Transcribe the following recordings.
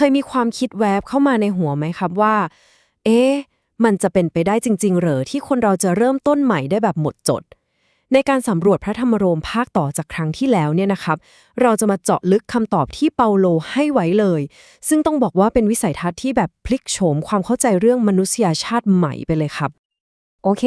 เคยมีความคิดแวบเข้ามาในหัวไหมครับว่า เอ๊ะ มันจะเป็นไปได้จริง ๆ เหรอที่คนเราจะเริ่มต้นใหม่ได้แบบหมดจด ในการสำรวจพระธรรมโรมภาคต่อจากครั้งที่แล้วเนี่ยนะครับ เราจะมาเจาะลึกคำตอบที่เปาโลให้ไว้เลย ซึ่งต้องบอกว่าเป็นวิสัยทัศน์ที่แบบพลิกโฉมความเข้าใจเรื่องมนุษยชาติใหม่ไปเลยครับ โอเค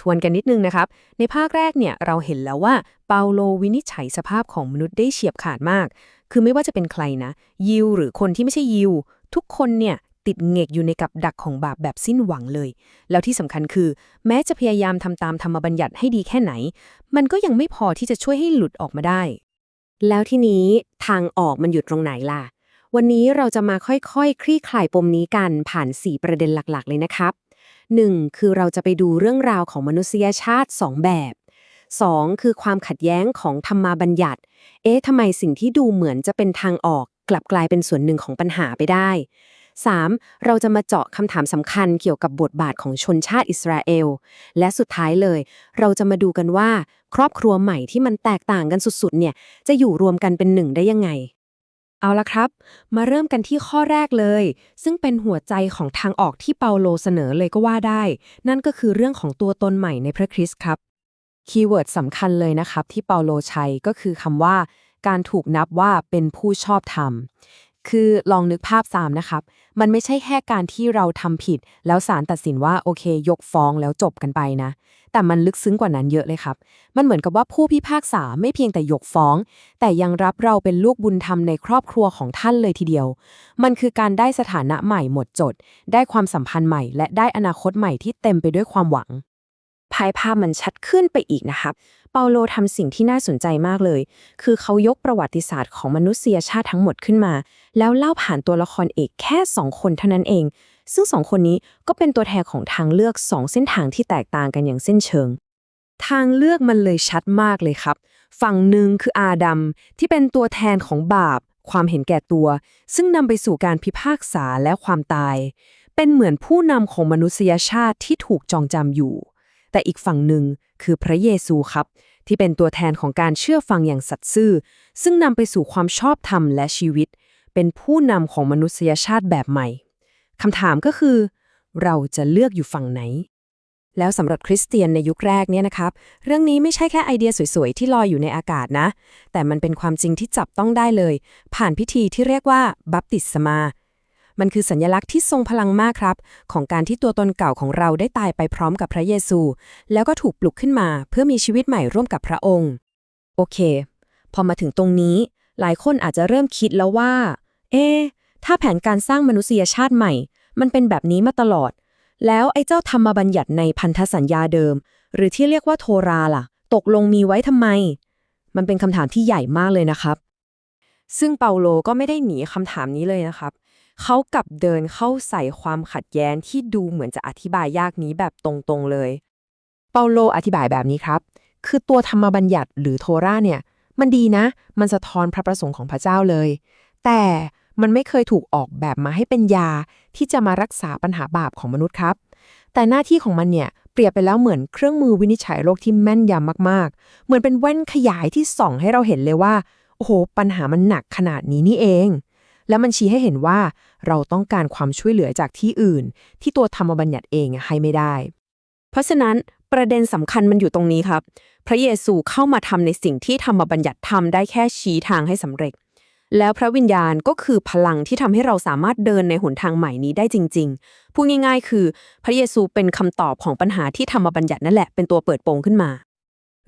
ทวนกันนิดนึงนะครับ ในภาคแรกเนี่ยเราเห็นแล้วว่าเปาโลวินิจฉัยสภาพของมนุษย์ได้เฉียบขาดมาก คือไม่ว่าจะเป็นใครนะ ยิวหรือคนที่ไม่ใช่ยิว ทุกคนเนี่ยติดเงกอยู่ในกับดักของบาปแบบสิ้นหวังเลย แล้วที่สำคัญคือ แม้จะพยายามทำตามธรรมบัญญัติให้ดีแค่ไหน มันก็ยังไม่พอที่จะช่วยให้หลุดออกมาได้ แล้วทีนี้ทางออกมันอยู่ตรงไหนล่ะ วันนี้เราจะมาค่อยๆคคลี่คลายปมนี้กันผ่าน 4 ประเด็นหลักๆ เลยนะครับ 1. คือเราจะไปดูเรื่องราวของมนุษยชาติ 2 แบบ 2. คือความขัดแย้งของธรรมาบัญญัติ เอ๊ะทำไมสิ่งที่ดูเหมือนจะเป็นทางออก กลับกลายเป็นส่วนหนึ่งของปัญหาไปได้ 3. เราจะมาเจาะคำถามสำคัญเกี่ยวกับบทบาทของชนชาติอิสราเอล และสุดท้ายเลย เราจะมาดูกันว่า ครอบครัวใหม่ที่มันแตกต่างกันสุดๆ เนี่ย จะอยู่รวมกันเป็นหนึ่งได้ยังไง เอาละครับ มาเริ่มกันที่ข้อแรกเลย ซึ่งเป็นหัวใจของทางออกที่เปาโลเสนอเลยก็ว่าได้ นั่นก็คือเรื่องของตัวตนใหม่ในพระคริสต์ครับ คีย์เวิร์ดสำคัญเลยนะครับที่เปาโลใช้ก็คือคำว่า การถูกนับว่าเป็นผู้ชอบธรรม คือลองนึกภาพตามนะครับ มันไม่ใช่แค่การที่เราทำผิด แล้วศาลตัดสินว่าโอเค ยกฟ้องแล้วจบกันไปนะ แต่มันลึกซึ้งกว่านั้นเยอะเลยครับ มันเหมือนกับว่าผู้พิพากษาไม่เพียงแต่ยกฟ้อง แต่ยังรับเราเป็นลูกบุญธรรมในครอบครัวของท่านเลยทีเดียว มันคือการได้สถานะใหม่หมดจด ได้ความสัมพันธ์ใหม่ และได้อนาคตใหม่ที่เต็มไปด้วยความหวังภายภาพมันชัดขึ้นไปอีกนะครับ เปาโลทำสิ่งที่น่าสนใจมากเลย คือเขายกประวัติศาสตร์ของมนุษยชาติทั้งหมดขึ้นมา แล้วเล่าผ่านตัวละครเอกแค่สองคนเท่านั้นเอง ซึ่งสองคนนี้ก็เป็นตัวแทนของทางเลือกสองเส้นทางที่แตกต่างกันอย่างเส้นเชิง ทางเลือกมันเลยชัดมากเลยครับ ฝั่งหนึ่งคืออาดัมที่เป็นตัวแทนของบาป ความเห็นแก่ตัว ซึ่งนำไปสู่การพิพากษาและความตาย เป็นเหมือนผู้นำของมนุษยชาติที่ถูกจองจำอยู่ แต่อีกฝั่งหนึ่งคือพระเยซูครับที่เป็นตัวแทนของการเชื่อฟังอย่างสัตย์ซื่อ ซึ่งนำไปสู่ความชอบธรรมและชีวิต เป็นผู้นำของมนุษยชาติแบบใหม่ คำถามก็คือ เราจะเลือกอยู่ฝั่งไหน แล้วสำหรับคริสเตียนในยุคแรกเนี่ยนะครับ เรื่องนี้ไม่ใช่แค่ไอเดียสวยๆ ที่ลอยอยู่ในอากาศนะ แต่มันเป็นความจริงที่จับต้องได้เลย ผ่านพิธีที่เรียกว่าบัพติศมา มันคือสัญลักษณ์ที่ทรงพลังมากครับ ของการที่ตัวตนเก่าของเราได้ตายไปพร้อมกับพระเยซู แล้วก็ถูกปลุกขึ้นมา เพื่อมีชีวิตใหม่ร่วมกับพระองค์ โอเค พอมาถึงตรงนี้ หลายคนอาจจะเริ่มคิดแล้วว่า เอ๊ะ ถ้าแผนการสร้างมนุษยชาติใหม่ มันเป็นแบบนี้มาตลอด แล้วไอ้เจ้าธรรมบัญญัติในพันธสัญญาเดิม หรือที่เรียกว่าโทราล่ะ ตกลงมีไว้ทำไม มันเป็นคำถามที่ใหญ่มากเลยนะครับ ซึ่งเปาโลก็ไม่ได้หนีคำถามนี้เลยนะครับ เขากลับเดินเข้าใส่ความขัดแย้งที่ดูเหมือนจะอธิบายยากนี้แบบตรงๆเลย เปาโลอธิบายแบบนี้ครับ คือตัวธรรมบัญญัติหรือโทราเนี่ย มันดีนะ มันสะท้อนพระประสงค์ของพระเจ้าเลย แต่ มันไม่เคยถูกออกแบบมาให้เป็นยา ที่จะมารักษาปัญหาบาปของมนุษย์ครับ แต่หน้าที่ของมันเนี่ยเปรียบไปแล้วเหมือนเครื่องมือวินิจฉัยโรคที่แม่นยำมากๆ เหมือนเป็นแว่นขยายที่ส่องให้เราเห็นเลยว่า โอ้โห ปัญหามันหนักขนาดนี้นี่เอง แล้วมันชี้ให้เห็นว่า เราต้องการความช่วยเหลือจากที่อื่น ที่ตัวธรรมบัญญัติเองให้ไม่ได้ เพราะฉะนั้นประเด็นสำคัญมันอยู่ตรงนี้ครับ พระเยซูเข้ามาทำในสิ่งที่ธรรมบัญญัติทำได้แค่ชี้ทางให้สำเร็จ แล้วพระวิญญาณก็คือพลังที่ทำให้เราสามารถเดินในหนทางใหม่นี้ได้จริง ๆ พูดง่าย ๆ คือ พระเยซูเป็นคำตอบของปัญหาที่ธรรมบัญญัตินั่นแหละเป็นตัวเปิดโปงขึ้นมา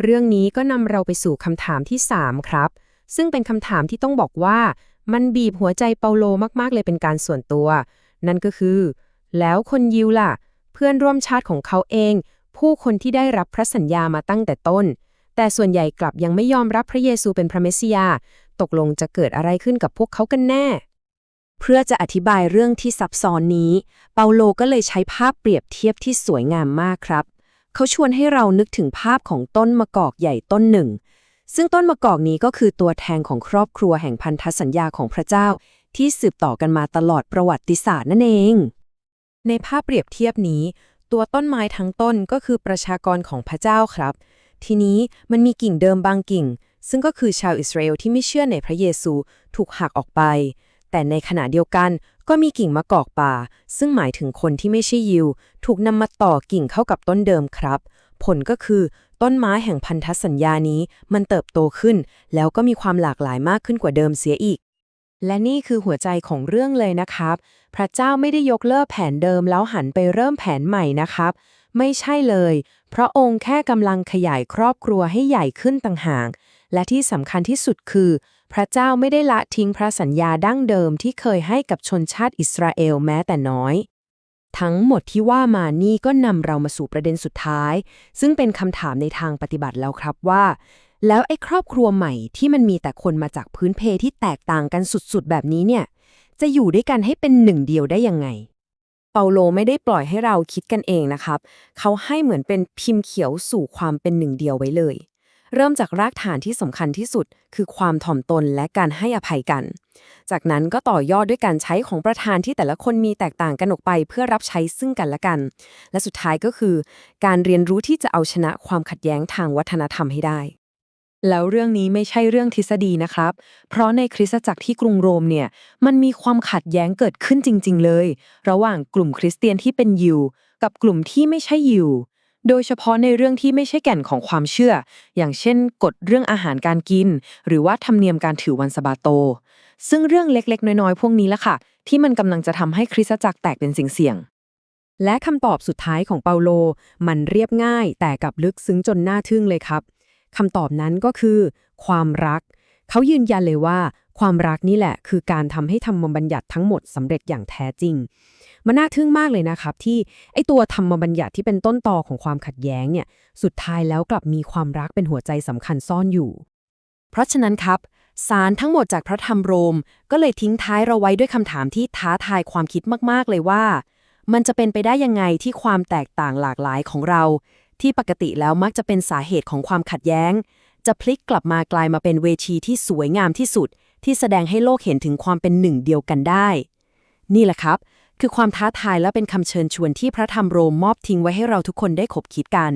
เรื่องนี้ก็นำเราไปสู่คำถามที่ 3 ครับ ซึ่งเป็นคำถามที่ต้องบอกว่า มันบีบหัวใจเปาโลมากๆ เลยเป็นการส่วนตัว นั่นก็คือ แล้วคนยิวล่ะ เพื่อนร่วมชาติของเขาเอง ผู้คนที่ได้รับพระสัญญามาตั้งแต่ต้น แต่ส่วนใหญ่กลับยังไม่ยอมรับพระเยซูเป็นพระเมสสิยา ตกลงจะเกิดอะไรขึ้นกับพวกเขากันแน่ เพื่อจะอธิบายเรื่องที่ซับซ้อนนี้ เปาโลก็เลยใช้ภาพเปรียบเทียบที่สวยงามมากครับ เขาชวนให้เรานึกถึงภาพของต้นมะกอกใหญ่ต้นหนึ่ง ซึ่งต้นมะกอกนี้ก็คือตัวแทนของครอบครัวแห่งพันธสัญญาของพระเจ้า ที่สืบต่อกันมาตลอดประวัติศาสตร์นั่นเอง ในภาพเปรียบเทียบนี้ ตัวต้นไม้ทั้งต้นก็คือประชากรของพระเจ้าครับทีนี้มันมีกิ่งเดิมบางกิ่ง ซึ่งก็คือชาวอิสราเอลที่ไม่เชื่อในพระเยซูถูกหักออกไป แต่ในขณะเดียวกันก็มีกิ่งมะกอกป่า ซึ่งหมายถึงคนที่ไม่ใช่ยิว ถูกนำมาต่อกิ่งเข้ากับต้นเดิมครับ ผลก็คือ ต้นไม้แห่งพันธสัญญานี้มันเติบโตขึ้น แล้วก็มีความหลากหลายมากขึ้นกว่าเดิมเสียอีก และนี่คือหัวใจของเรื่องเลยนะครับ พระเจ้าไม่ได้ยกเลิกแผนเดิมแล้วหันไปเริ่มแผนใหม่นะครับ ไม่ใช่เลย พระองค์แค่กำลังขยายครอบครัวให้ใหญ่ขึ้นต่างหาก และที่สำคัญที่สุดคือ พระเจ้าไม่ได้ละทิ้งพระสัญญาดั้งเดิมที่เคยให้กับชนชาติอิสราเอลแม้แต่น้อย ทั้งหมดที่ว่ามานี่ก็นำเรามาสู่ประเด็นสุดท้าย ซึ่งเป็นคำถามในทางปฏิบัติแล้วครับว่า แล้วไอ้ครอบครัวใหม่ที่มันมีแต่คนมาจากพื้นเพที่แตกต่างกันสุดๆ แบบนี้เนี่ย จะอยู่ด้วยกันให้เป็นหนึ่งเดียวได้ยังไงเปาโลไม่ได้ปล่อยให้เราคิดกันเองนะครับ เขาให้เหมือนเป็นพิมพ์เขียวสู่ความเป็นหนึ่งเดียวไว้เลย เริ่มจากรากฐานที่สำคัญที่สุด คือความถ่อมตนและการให้อภัยกัน จากนั้นก็ต่อยอดด้วยการใช้ของประธานที่แต่ละคนมีแตกต่างกันออกไป เพื่อรับใช้ซึ่งกันและกัน และสุดท้ายก็คือ การเรียนรู้ที่จะเอาชนะความขัดแย้งทางวัฒนธรรมให้ได้แล้วเรื่องนี้ไม่ใช่เรื่องทฤษฎีนะครับ เพราะในคริสตจักรที่กรุงโรมเนี่ย มันมีความขัดแย้งเกิดขึ้นจริง ๆ เลย ระหว่างกลุ่มคริสเตียนที่เป็นยิว กับกลุ่มที่ไม่ใช่ยิว โดยเฉพาะในเรื่องที่ไม่ใช่แก่นของความเชื่อ อย่างเช่นกฎเรื่องอาหารการกิน หรือว่าธรรมเนียมการถือวันสบาโต ซึ่งเรื่องเล็กๆ น้อยๆ พวกนี้ละค่ะ ที่มันกำลังจะทำให้คริสตจักรแตกเป็นสิ่งเสี่ยง และคำตอบสุดท้ายของเปาโล มันเรียบง่ายแต่กับลึกซึ้งจนน่าทึ่งเลยครับคำตอบนั้นก็คือ ความรัก เขายืนยันเลยว่า ความรักนี่แหละ คือการทำให้ธรรมบัญญัติทั้งหมดสำเร็จอย่างแท้จริง มันน่าทึ่งมากเลยนะครับ ที่ไอตัวธรรมบัญญัติที่เป็นต้นตอของความขัดแย้งเนี่ยสุดท้ายแล้วกลับมีความรักเป็นหัวใจสำคัญซ่อนอยู่ เพราะฉะนั้นครับสารทั้งหมดจากพระธรรมโรม ก็เลยทิ้งท้ายเราไว้ด้วยคำถามที่ท้าทายความคิดมาก ๆ เลยว่า มันจะเป็นไปได้ยังไงที่ความแตกต่างหลากหลายของเรา ที่ปกติแล้วมักจะเป็นสาเหตุของความขัดแย้ง จะพลิกกลับมากลายมาเป็นเวทีที่สวยงามที่สุด ที่แสดงให้โลกเห็นถึงความเป็นหนึ่งเดียวกันได้ นี่แหละครับ คือความท้าทายและเป็นคำเชิญชวนที่พระธรรมโรมมอบทิ้งไว้ให้เราทุกคนได้ขบคิดกัน